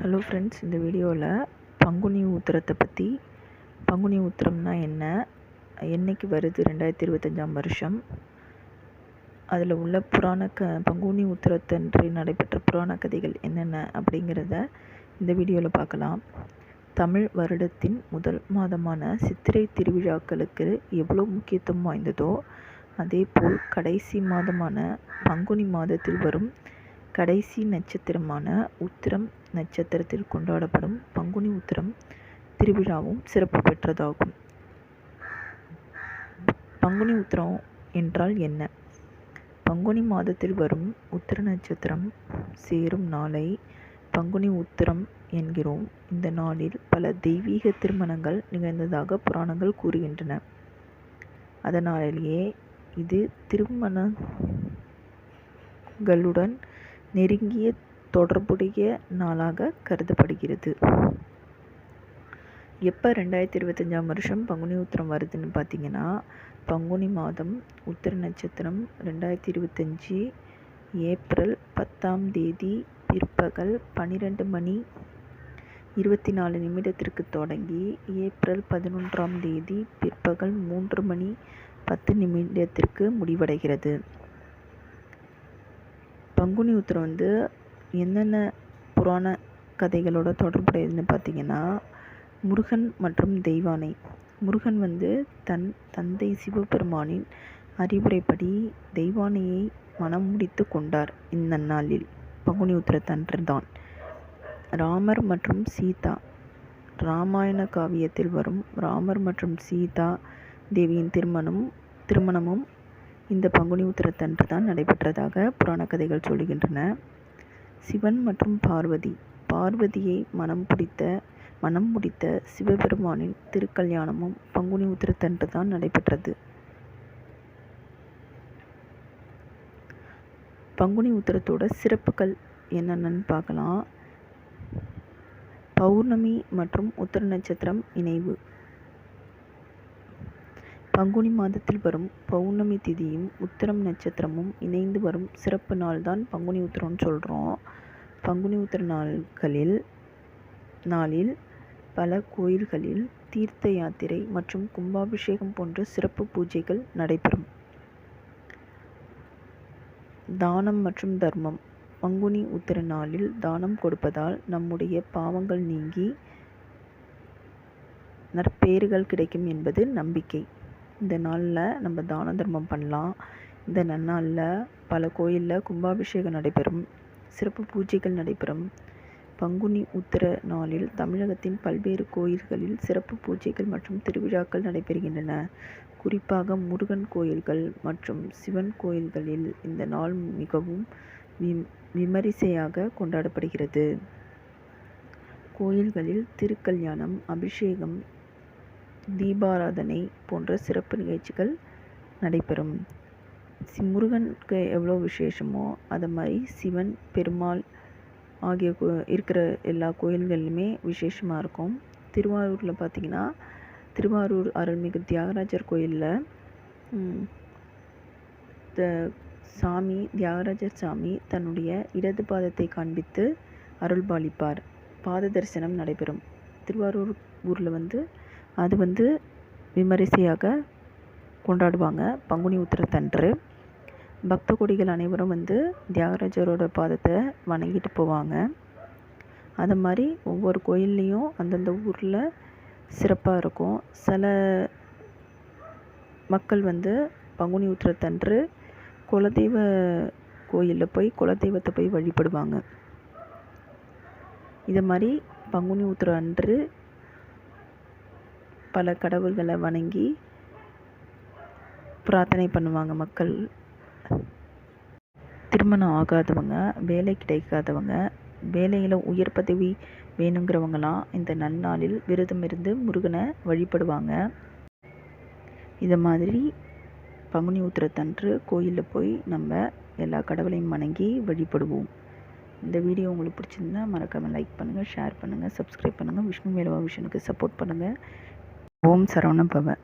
Hello friends இந்த வீடியோவில் பங்குனி உத்திரத்தை பற்றி பங்குனி உத்திரம்னா என்ன? என்னைக்கு வருது ரெண்டாயிரத்தி இருபத்தஞ்சாம் வருஷம்? அதில் உள்ள புராண க பங்குனி உத்திரத்தன்று நடைபெற்ற புராண கதைகள் என்னென்ன அப்படிங்கிறத இந்த வீடியோவில் பார்க்கலாம் தமிழ் வருடத்தின் முதல் மாதமான சித்திரை திருவிழாக்களுக்கு எவ்வளோ முக்கியத்துவம் வாய்ந்ததோ அதேபோல் கடைசி மாதமான பங்குனி மாதத்தில் வரும் கடைசி நட்சத்திரமான உத்திரம் நட்சத்திரத்தில் கொண்டாடப்படும் பங்குனி உத்திரம் திருவிழாவும் சிறப்பு பெற்றதாகும். பங்குனி உத்திரம் என்றால் என்ன? பங்குனி மாதத்தில் வரும் உத்திர நட்சத்திரம் சேரும் நாளை பங்குனி உத்திரம் என்கிறோம். இந்த நாளில் பல தெய்வீக திருமணங்கள் நிகழ்ந்ததாக புராணங்கள் கூறுகின்றன. அதனாலேயே இது திருமணங்களுடன் நெருங்கிய தொடர்புடைய நாளாக கருதப்படுகிறது. எப்போ ரெண்டாயிரத்தி இருபத்தஞ்சாம் வருஷம் பங்குனி உத்திரம் வருதுன்னு பார்த்தீங்கன்னா பங்குனி மாதம் உத்திர நட்சத்திரம் ரெண்டாயிரத்தி இருபத்தஞ்சி ஏப்ரல் பத்தாம் தேதி பிற்பகல் பன்னிரெண்டு மணி இருபத்தி நாலு நிமிடத்திற்கு தொடங்கி ஏப்ரல் பதினொன்றாம் தேதி பிற்பகல் மூன்று மணி பத்து நிமிடத்திற்கு முடிவடைகிறது. பங்குனி உத்திரம் வந்து என்னென்ன புராண கதைகளோட தொடர்புடையதுன்னு பார்த்தீங்கன்னா முருகன் மற்றும் தெய்வானை. முருகன் வந்து தன் தந்தை சிவபெருமானின் அறிவுரைப்படி தெய்வானையை மனம் முடித்து கொண்டார் இந்த நாளில். பங்குனி உத்திரத்தன்று தான். ராமர் மற்றும் சீதா. ராமாயண காவியத்தில் வரும் ராமர் மற்றும் சீதா தேவியின் திருமணம் திருமணமும் இந்த பங்குனி உத்திரத்தன்று தான் நடைபெற்றதாக புராண கதைகள் சொல்கின்றன சிவன் மற்றும் பார்வதி. பார்வதியை மனம் பிடித்த மனம் முடித்த சிவபெருமானின் திருக்கல்யாணமும் பங்குனி உத்திரத்தன்று தான் நடைபெற்றது. பங்குனி உத்திரத்தோட சிறப்புகள் என்னென்னு பார்க்கலாம். பௌர்ணமி மற்றும் உத்திர நட்சத்திரம் இணைவு. பங்குனி மாதத்தில் வரும் பௌர்ணமி திதியும் உத்திரம் நட்சத்திரமும் இணைந்து வரும் சிறப்பு நாள் தான் பங்குனி உத்திரம்னு சொல்கிறோம் பங்குனி உத்திர நாள்களில் நாளில் பல கோயில்களில் தீர்த்த யாத்திரை மற்றும் கும்பாபிஷேகம் போன்ற சிறப்பு பூஜைகள் நடைபெறும். தானம் மற்றும் தர்மம். பங்குனி உத்திர நாளில் தானம் கொடுப்பதால் நம்முடைய பாவங்கள் நீங்கி நற்பேறுகள் கிடைக்கும் என்பது நம்பிக்கை. இந்த நாளில் நம்ம தான தர்மம் பண்ணலாம். இந்த நன்னாளில் பல கோயிலில் கும்பாபிஷேகம் நடைபெறும். சிறப்பு பூஜைகள் நடைபெறும். பங்குனி உத்திர நாளில் தமிழகத்தின் பல்வேறு கோயில்களில் சிறப்பு பூஜைகள் மற்றும் திருவிழாக்கள் நடைபெறுகின்றன. குறிப்பாக முருகன் கோயில்கள் மற்றும் சிவன் கோயில்களில் இந்த நாள் மிகவும் விம் விமரிசையாக கொண்டாடப்படுகிறது. கோயில்களில் திருக்கல்யாணம் அபிஷேகம் தீபாராதனை போன்ற சிறப்பு நிகழ்ச்சிகள் நடைபெறும். சி முருகனுக்கு எவ்வளோ விசேஷமோ அது மாதிரி சிவன் பெருமாள் ஆகிய கோ இருக்கிற எல்லா கோயில்கள்லையுமே விசேஷமாக இருக்கும். திருவாரூரில் பார்த்திங்கன்னா திருவாரூர் அருள்மிகு தியாகராஜர் கோயிலில் த சாமி தியாகராஜர் சாமி தன்னுடைய இடது பாதத்தை காண்பித்து அருள்பாலிப்பார். பாத தரிசனம் நடைபெறும். திருவாரூர் ஊரில் வந்து அது வந்து விமரிசையாக கொண்டாடுவாங்க. பங்குனி உத்திரத்தன்று. பக்த கொடிகள் அனைவரும் வந்து தியாகராஜரோட பாதத்தை வணங்கிட்டு போவாங்க. அது மாதிரி ஒவ்வொரு கோயில்லையும் அந்தந்த ஊரில் சிறப்பாக இருக்கும். சில மக்கள் வந்து பங்குனி உத்திரத்தன்று குலதெய்வ கோயிலில் போய் குலதெய்வத்தை போய் வழிபடுவாங்க. இது மாதிரி பங்குனி உத்திரம் அன்று பல கடவுள்களை வணங்கி பிரார்த்தனை பண்ணுவாங்க மக்கள். திருமணம் ஆகாதவங்க வேலை கிடைக்காதவங்க வேலையில் உயர் பதவி வேணுங்கிறவங்களாம் இந்த நன்னாளில் விரதம் இருந்து முருகனை வழிபடுவாங்க. இதை மாதிரி பங்குனி உத்திரத்தன்று கோயிலில் போய் நம்ம எல்லா கடவுளையும் வணங்கி வழிபடுவோம். இந்த வீடியோ உங்களுக்கு பிடிச்சிருந்தா மறக்காமல் லைக் பண்ணுங்கள் ஷேர் பண்ணுங்கள் சப்ஸ்கிரைப் பண்ணுங்கள் விஷ்ணு மேலவா விஷனுக்கு சப்போர்ட் பண்ணுங்கள் ஓம் சரவண பவ.